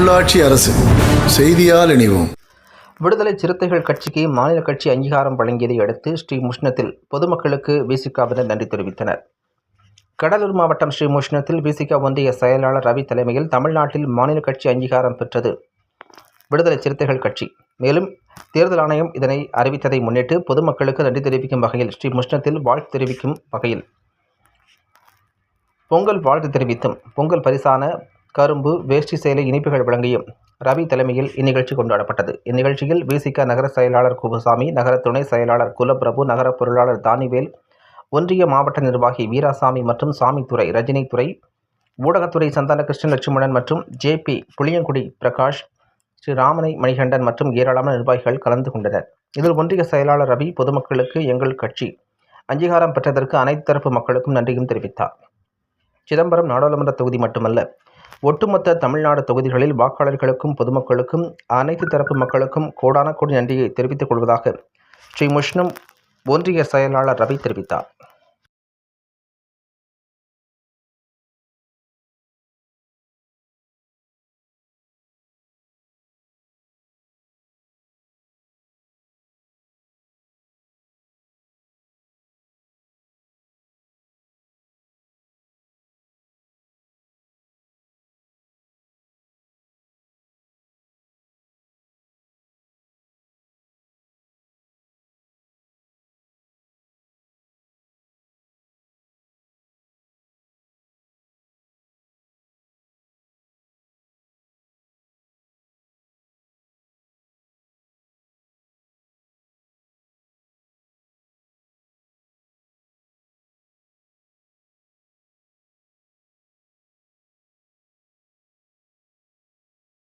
உள்ளாட்சி அரசு செய்தியால் இணைவோம். விடுதலை சிறுத்தைகள் கட்சிக்கு மாநில கட்சி அங்கீகாரம் வழங்கியதை அடுத்து ஸ்ரீ முஷ்ணத்தில் பொதுமக்களுக்கு விசிகாவினர் நன்றி தெரிவித்தனர். கடலூர் மாவட்டம் ஸ்ரீ முஷ்ணத்தில் விசிகா ஒன்றிய செயலாளர் ரவி தலைமையில் தமிழ்நாட்டில் மாநில கட்சி அங்கீகாரம் பெற்றது. விடுதலை சிறுத்தைகள் கட்சி. மேலும் தேர்தல் ஆணையம் இதனை அறிவித்ததை முன்னிட்டு பொதுமக்களுக்கு நன்றி தெரிவிக்கும் வகையில் ஸ்ரீ முஷ்ணத்தில் வாழ்த்து தெரிவிக்கும் வகையில் பொங்கல் வாழ்த்து தெரிவித்தும் பொங்கல் பரிசான கரும்பு வேஷ்டி சேலை இனிப்புகள் வழங்கியும் ரவி தலைமையில் இந்நிகழ்ச்சி கொண்டாடப்பட்டது. இந்நிகழ்ச்சியில் விசிக நகர செயலாளர் குபுசாமி நகர துணை செயலாளர் குலப்பிரபு நகர பொருளாளர் தானிவேல் ஒன்றிய மாவட்ட நிர்வாகி வீராசாமி மற்றும் சாமித்துறை ரஜினித்துறை ஊடகத்துறை சந்தான கிருஷ்ணன் லட்சுமணன் மற்றும் ஜேபி புளியங்குடி பிரகாஷ் ஸ்ரீ ராமனை மணிகண்டன் மற்றும் ஏராளமான நிர்வாகிகள் கலந்து கொண்டனர். இதில் ஒன்றிய செயலாளர் ரவி பொதுமக்களுக்கு எங்கள் கட்சி அங்கீகாரம் பெற்றதற்கு அனைத்து தரப்பு மக்களுக்கும் நன்றியும் தெரிவித்தார். சிதம்பரம் நாடாளுமன்ற தொகுதி மட்டுமல்ல ஒட்டுமொத்த தமிழ்நாடு தொகுதிகளில் வாக்காளர்களுக்கும் பொதுமக்களுக்கும் அனைத்து தரப்பு மக்களுக்கும் கோடான கோடி நன்றியை தெரிவித்துக் கொள்வதாக ஸ்ரீ முஷ்ணம் ஒன்றிய செயலாளர் ரவி தெரிவித்தார்.